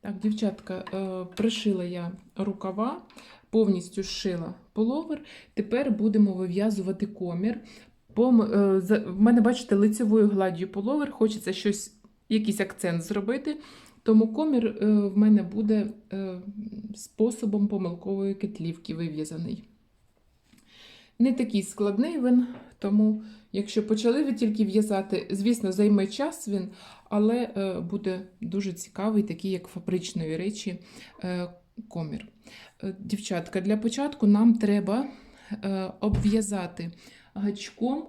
Так, дівчатка, е, пришила я рукава, повністю зшила половер. Тепер будемо вив'язувати комір. Е, В мене, бачите, лицевою гладдю половер, хочеться щось, якийсь акцент зробити. Тому комір е, в мене буде способом помилкової кетлівки вив'язаний. Не такий складний він, тому якщо почали ви тільки в'язати, звісно, займе час він, але е, буде дуже цікавий, такий як фабричної речі е, комір. Е, Дівчатка, для початку нам треба обв'язати гачком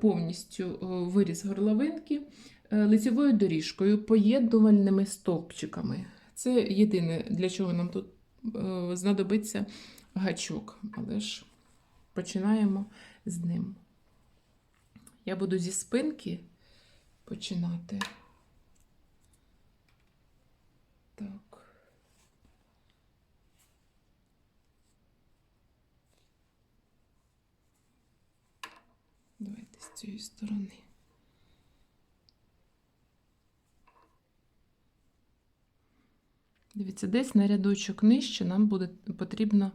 повністю виріз горловинки лицевою доріжкою, поєднувальними стовпчиками. Це єдине, для чого нам тут знадобиться гачок. Але ж починаємо з ним. Я буду зі спинки починати. Так. Давайте з цієї сторони. Дивіться, десь на рядочок нижче нам буде потрібно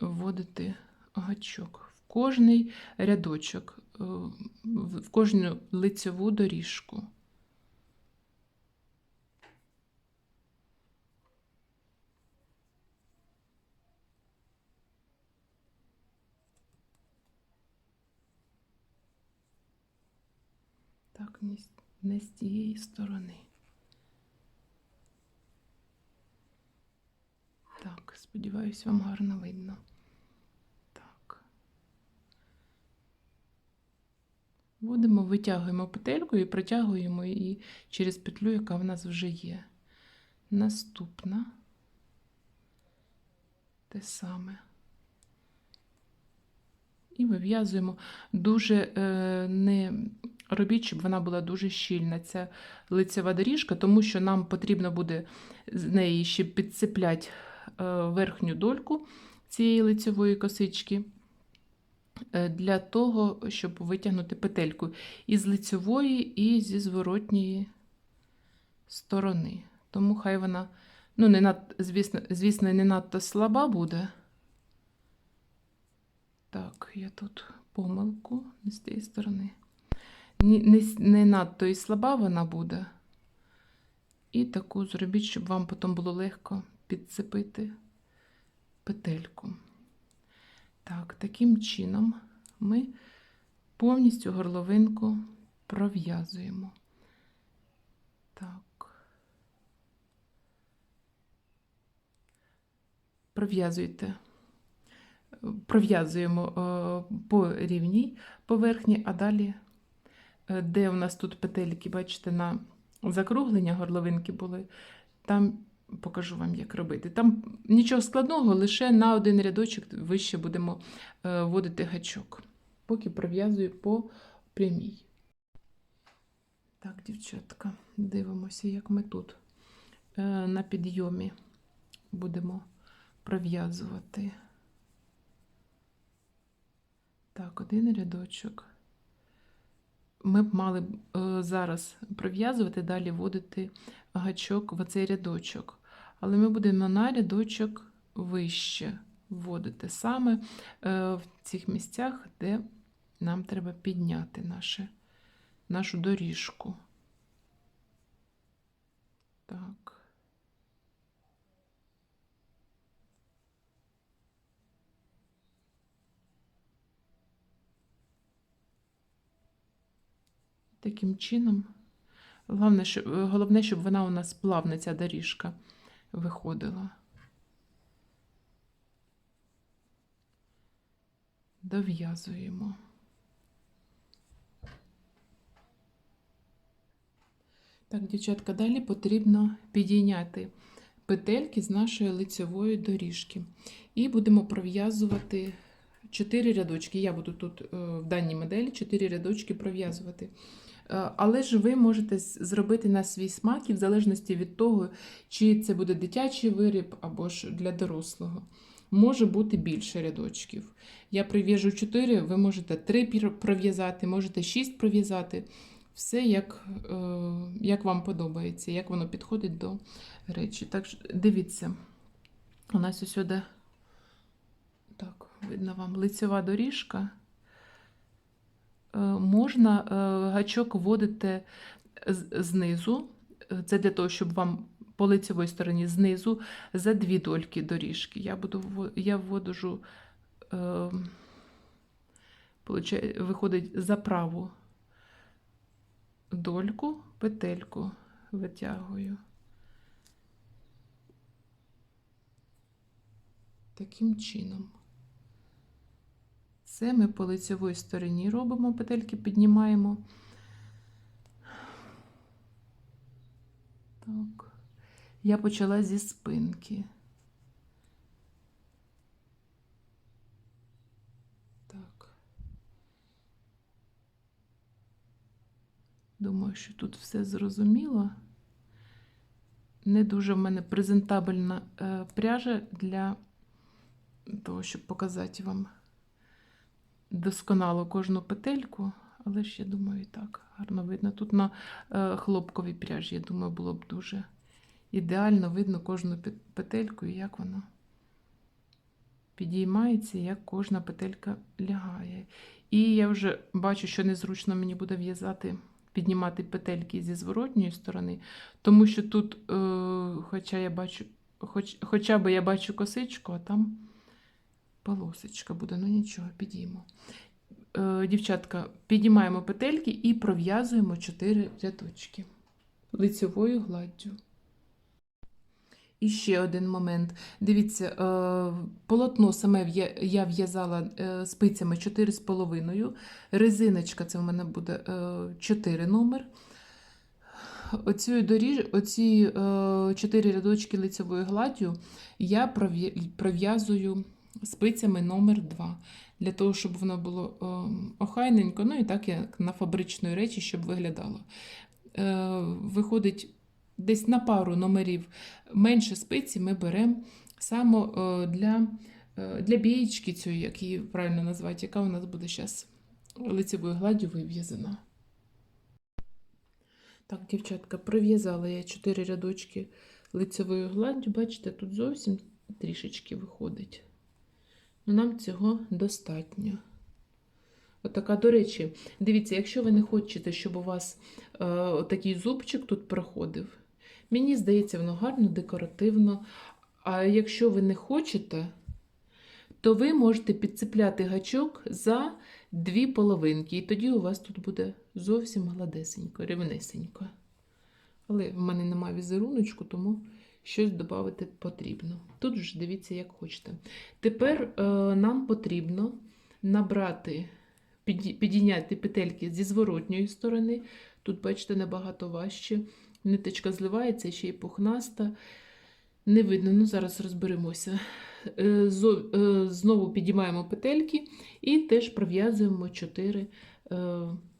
вводити гачок. В кожний рядочок, е, в кожну лицеву доріжку. Так, не, з- тієї сторони. Так, сподіваюсь, вам гарно видно. Так. Вводимо, витягуємо петельку і протягуємо її через петлю, яка в нас вже є. Наступна. Те саме. І вив'язуємо дуже е, не робіть, щоб вона була дуже щільна, ця лицева доріжка, тому що нам потрібно буде з неї ще підцепляти верхню дольку цієї лицевої косички е, для того, щоб витягнути петельку із лицевої і зі зворотньої сторони. Тому хай вона, ну, не над, звісно, звісно, не надто слаба буде. Так, я тут помилку не з тієї сторони. Ні- Не, не надто і слаба вона буде. І таку зробіть, щоб вам потім було легко підцепити петельку. Так, таким чином ми повністю горловинку пров'язуємо. Так. Пров'язуйте. Пров'язуємо е, по рівній поверхні, а далі, е, де у нас тут петельки, бачите, на закруглення горловинки були, там покажу вам, як робити. Там нічого складного, лише на один рядочок вище будемо е, вводити гачок, поки пров'язую по прямій. Так, дівчатка, дивимося, як ми тут е, на підйомі будемо пров'язувати. Так, один рядочок. Ми б мали е, зараз пров'язувати, далі вводити гачок в цей рядочок. Але ми будемо на рядочок вище вводити саме е, в цих місцях, де нам треба підняти наше, нашу доріжку. Так. Таким чином, головне, щоб, головне, щоб вона у нас плавна, ця доріжка виходила. Дов'язуємо. Так, дівчатка, далі потрібно підійняти петельки з нашої лицевої доріжки. І будемо пров'язувати 4 рядочки. Я буду тут е, в даній моделі 4 рядочки пров'язувати. Е, Але ж ви можете зробити на свій смак і в залежності від того, чи це буде дитячий виріб або ж для дорослого. Може бути більше рядочків. Я прив'яжу 4, ви можете 3 пров'язати, можете 6 пров'язати. Все як, е, як вам подобається, як воно підходить до речі. Так, дивіться, у нас ось сюди, так, видно вам лицева доріжка. Е, Можна е, гачок вводити знизу. Е, Це для того, щоб вам по лицевій стороні знизу за дві дольки доріжки. Я буду я вводжу, виходить за праву дольку, петельку витягую. Таким чином. Це ми по лицевій стороні робимо, петельки піднімаємо. Так. Я почала зі спинки. Так. Думаю, що тут все зрозуміло. Не дуже в мене презентабельна е, пряжа для того, щоб показати вам досконало кожну петельку, але ж я думаю, і так гарно видно. Тут на е, хлопковій пряжі, я думаю, було б дуже ідеально видно кожну петельку і як вона підіймається, як кожна петелька лягає. І я вже бачу, що незручно мені буде в'язати, піднімати петельки зі зворотньої сторони, тому що тут, е, хоча я бачу, хоч, хоча би я бачу косичку, а там полосочка буде, ну нічого, підіймо. Е, дівчатка, піднімаємо петельки і пров'язуємо 4 рядочки лицевою гладдю. І ще один момент. Дивіться, е, полотно саме я в'язала е, спицями 4,5. Резиночка це в мене буде 4 номер. Оці, доріж... Оці 4 рядочки лицевою гладдю я пров'язую спицями номер 2 для того, щоб воно було е, охайненько, ну і так як на фабричної речі, щоб виглядало. Е, Виходить, десь на пару номерів менше спиці ми беремо саме для, е, для бієчки цієї, як її правильно назвати, яка у нас буде зараз лицевою гладдю вив'язана. Так, дівчатка, пров'язала я 4 рядочки лицевою гладдю. Бачите, тут зовсім трішечки виходить. Нам цього достатньо. Отака, до речі, дивіться, якщо ви не хочете, щоб у вас е, такий зубчик тут проходив, мені здається, воно гарно, декоративно. А якщо ви не хочете, то ви можете підцепляти гачок за дві половинки, і тоді у вас тут буде зовсім гладесенько, рівнесенько. Але в мене немає візеруночку, тому щось додати потрібно. Тут ж дивіться, як хочете. Тепер е, нам потрібно набрати, підійняти петельки зі зворотньої сторони. Тут, бачите, набагато важче. Ниточка зливається, ще й пухнаста. Не видно, ну зараз розберемося. Е, е, Знову підіймаємо петельки і теж пров'язуємо 4,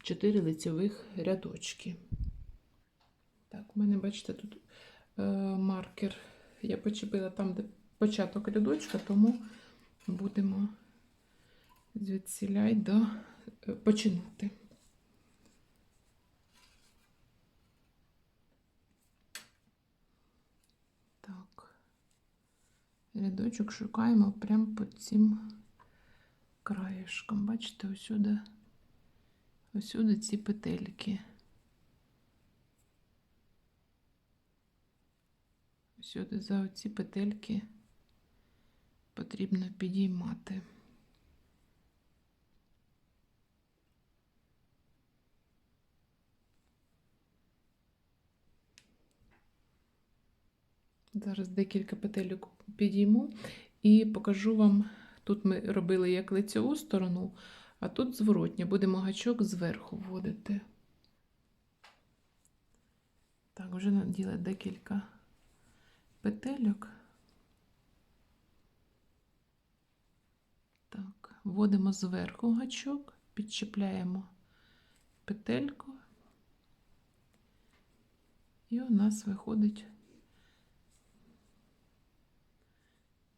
4 лицевих рядочки. Так, у мене, бачите, тут маркер. Я почепила там, де початок рядочка, тому будемо звідсіляй до е, починати. Так. Рядочок шукаємо прямо під цим краєшком. Бачите, усюди, усюди ці петельки. Сюди за оці петельки потрібно підіймати. Зараз декілька петельок підійму і покажу вам. Тут ми робили як лицеву сторону, а тут зворотня. Будемо гачок зверху вводити. Так, вже наділа декілька петельок. Так, вводимо зверху гачок, підчіпляємо петельку, і у нас виходить,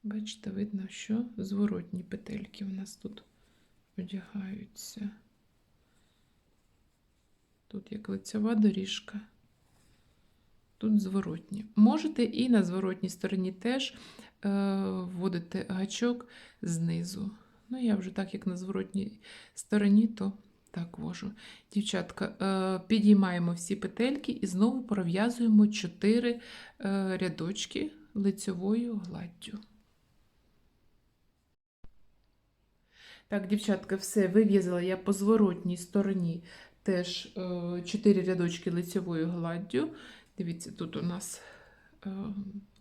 бачите, видно, що зворотні петельки у нас тут одягаються. Тут як лицьова доріжка. Тут зворотні. Можете і на зворотній стороні теж е, вводити гачок знизу. Ну, я вже так, як на зворотній стороні, то так вожу. Дівчатка, е, підіймаємо всі петельки і знову пров'язуємо 4 е, рядочки лицьовою гладдю. Так, дівчатка, все вив'язала я по зворотній стороні теж 4 рядочки лицьовою гладдю. Дивіться, тут у нас е,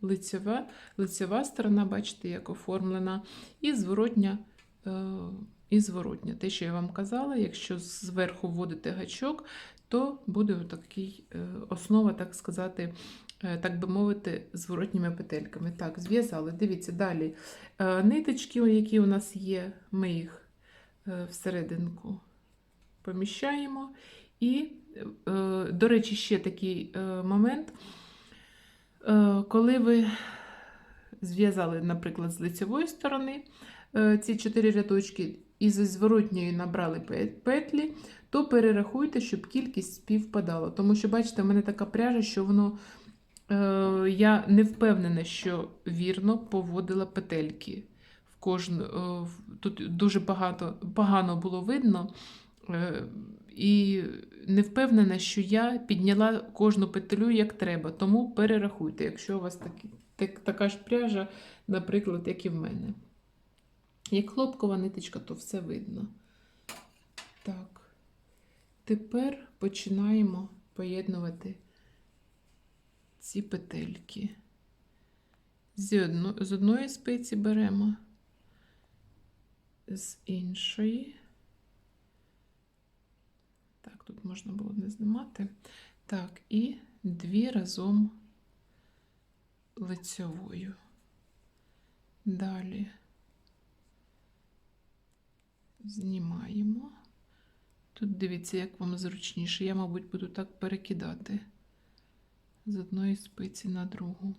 лицева, лицева сторона, бачите, як оформлена, і зворотня, е, і зворотня. Те, що я вам казала, якщо зверху вводити гачок, то буде отакий е, основа, так сказати, так би мовити, зворотніми петельками. Так, зв'язали. Дивіться, далі. Ниточки, які у нас є, ми їх всерединку поміщаємо. І, до речі, ще такий е, момент. Е, Коли ви зв'язали, наприклад, з лицевої сторони е, ці чотири рядочки і зі зворотньої набрали петлі, то перерахуйте, щоб кількість співпадала. Тому що, бачите, в мене така пряжа, що воно. е, Я не впевнена, що вірно поводила петельки. В кожну, е, тут дуже багато, погано було видно. І не впевнена, що я підняла кожну петлю як треба. Тому перерахуйте, якщо у вас такі, так, така ж пряжа, наприклад, як і в мене. Як хлопкова ниточка, то все видно. Так. Тепер починаємо поєднувати ці петельки. З, одно, з одної спиці беремо, з іншої. Тут можна було не знімати. Так, і дві разом лицьовою. Далі знімаємо. Тут дивіться, як вам зручніше. Я, мабуть, буду так перекидати з одної спиці на другу.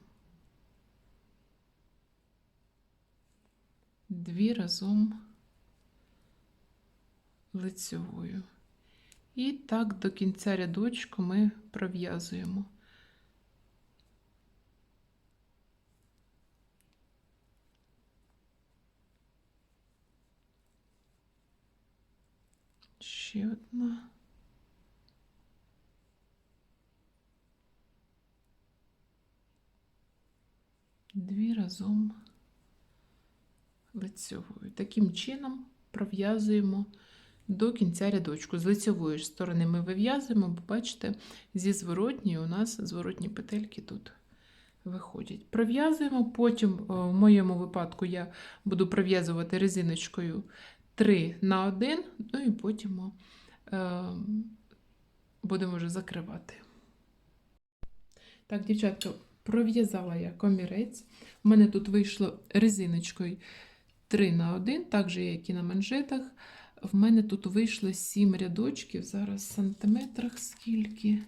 Дві разом лицьовою. І так до кінця рядочку ми пров'язуємо. Ще одна. Дві разом лицьовою. Таким чином пров'язуємо до кінця рядочку. З лицьової ж сторони ми вив'язуємо, бо бачите, зі зворотньої у нас зворотні петельки тут виходять. Пров'язуємо, потім, в моєму випадку, я буду пров'язувати резиночкою 3 на 1, ну і потім е, будемо вже закривати. Так, дівчатка, пров'язала я комірець. У мене тут вийшло резиночкою 3 на 1, так же, як і на манжетах. В мене тут вийшло 7 рядочків. Зараз в сантиметрах скільки.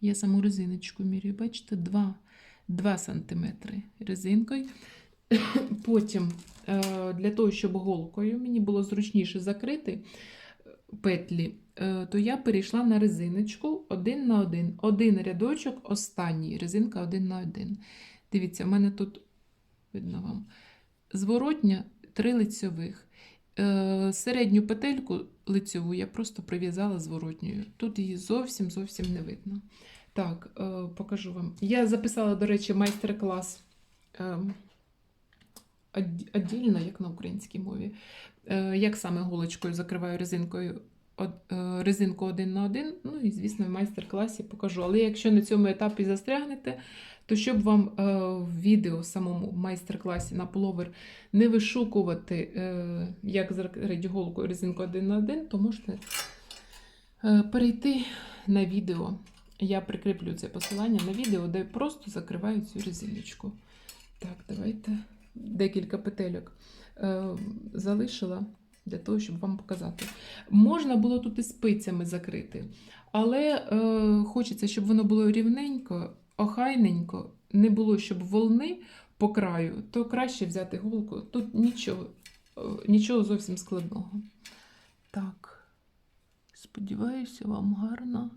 Я саму резиночку міряю, бачите, 2, 2 сантиметри резинкою. Потім, е, для того, щоб голкою мені було зручніше закрити петлі, е, то я перейшла на резиночку 1 на 1. Один рядочок, останній резинка 1 на 1. Дивіться, в мене тут видно вам зворотня 3 лицьових. Е, Середню петельку лицьову я просто прив'язала зворотньою. Тут її зовсім зовсім не видно. Так, е, покажу вам. Я записала, до речі, майстер-клас віддільно, як на українській мові. Е, Як саме голочкою закриваю резинкою резинку один на один. Ну і, звісно, в майстер-класі покажу. Але якщо на цьому етапі застрягнете, то щоб вам е, в відео самому в майстер-класі на пуловер не вишукувати, е, як закрити голку резинку один на один, то можете е, перейти на відео. Я прикріплю це посилання на відео, де просто закриваю цю резиночку. Так, давайте декілька петельок е, залишила для того, щоб вам показати. Можна було тут і спицями закрити, але е, хочеться, щоб воно було рівненько, охайненько, не було, щоб волни по краю, то краще взяти голку. Тут нічого, е, нічого зовсім складного. Так, Сподіваюся, вам гарно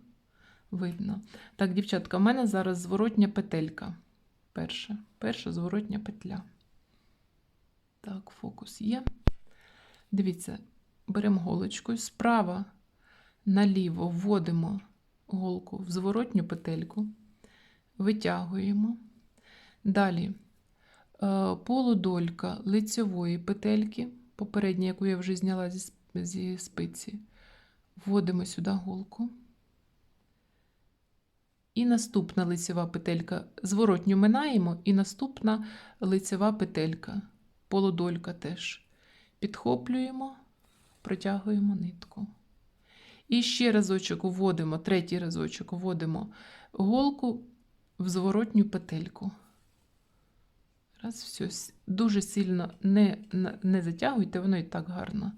видно. Так, дівчатка, в мене зараз зворотня петелька. Перша, перша зворотня петля. Так, фокус є. Дивіться, беремо голочкою, справа наліво вводимо голку в зворотню петельку, витягуємо. Далі е, полудолька лицьової петельки, попередня, яку я вже зняла зі спиці, вводимо сюди голку. І наступна лицева петелька. Зворотню минаємо, і наступна лицева петелька, полудолька теж. Підхоплюємо, протягуємо нитку. І ще разочок вводимо, третій разочок вводимо голку в зворотню петельку. Раз, все. Дуже сильно не, не затягуйте, воно і так гарно,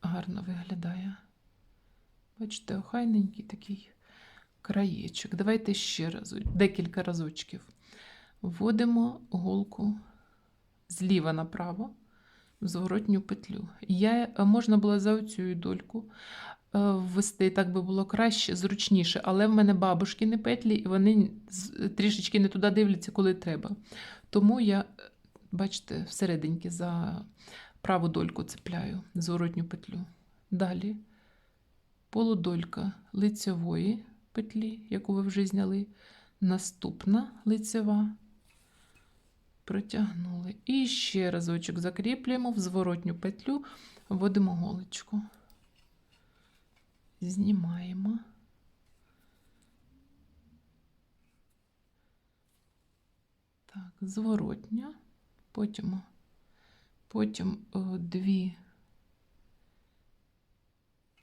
гарно виглядає. Бачите, охайненький такий краєчок. Давайте ще раз, декілька разочків. Вводимо голку зліва направо зворотню петлю. Я, е, можна було за оцю дольку е, ввести, так би було краще, зручніше, але в мене бабушкіни петлі, і вони трішечки не туди дивляться, коли треба. Тому я, е, бачите, всерединки за праву дольку цепляю зворотню петлю. Далі полудолька лицевої петлі, яку ви вже зняли. Наступна лицева. Протягнули. І ще разочок закріплюємо в зворотню петлю, вводимо голочку. Знімаємо. Так, зворотня. Потім, потім е, дві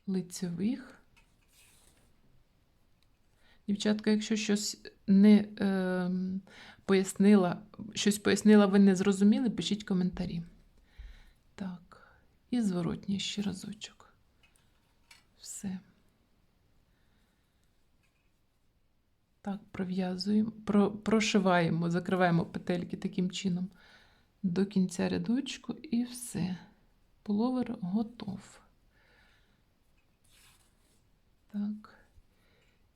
лицевих. Дівчатка, якщо щось не е, пояснила, щось пояснила, ви не зрозуміли, пишіть коментарі. Так, і зворотній ще разочок. Все. Так, пров'язуємо, про, прошиваємо, закриваємо петельки таким чином до кінця рядочку і все. Пуловер готов. Так.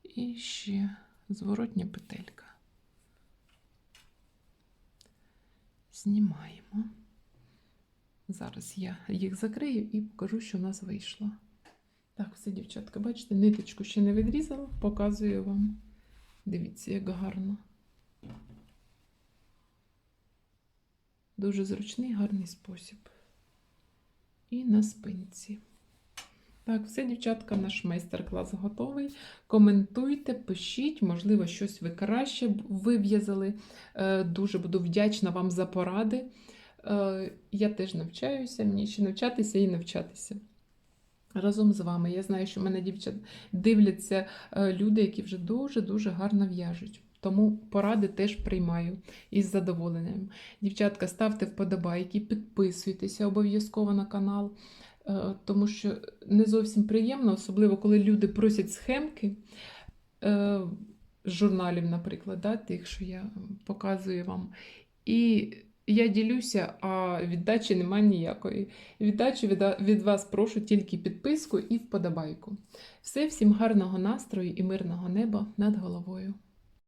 І ще зворотня петелька. Знімаємо. Зараз я їх закрию і покажу, що в нас вийшло. Так, все, дівчатка, бачите, ниточку ще не відрізала, показую вам. Дивіться, як гарно. Дуже зручний, гарний спосіб. І на спинці. Так, все, дівчатка, наш майстер-клас готовий. Коментуйте, пишіть, можливо, щось ви краще вив'язали. Е, Дуже буду вдячна вам за поради. Е, Я теж навчаюся, мені ще навчатися і навчатися. Разом з вами. Я знаю, що мене дівчат дивляться е, люди, які вже дуже-дуже гарно в'яжуть. Тому поради теж приймаю із задоволенням. Дівчатка, ставте вподобайки, підписуйтеся обов'язково на канал, тому що не зовсім приємно, особливо коли люди просять схемки е, з журналів, наприклад, да, тих, що я показую вам. І я ділюся, а віддачі немає ніякої. Віддачі від, від вас прошу тільки підписку і вподобайку. Все, всім гарного настрою і мирного неба над головою.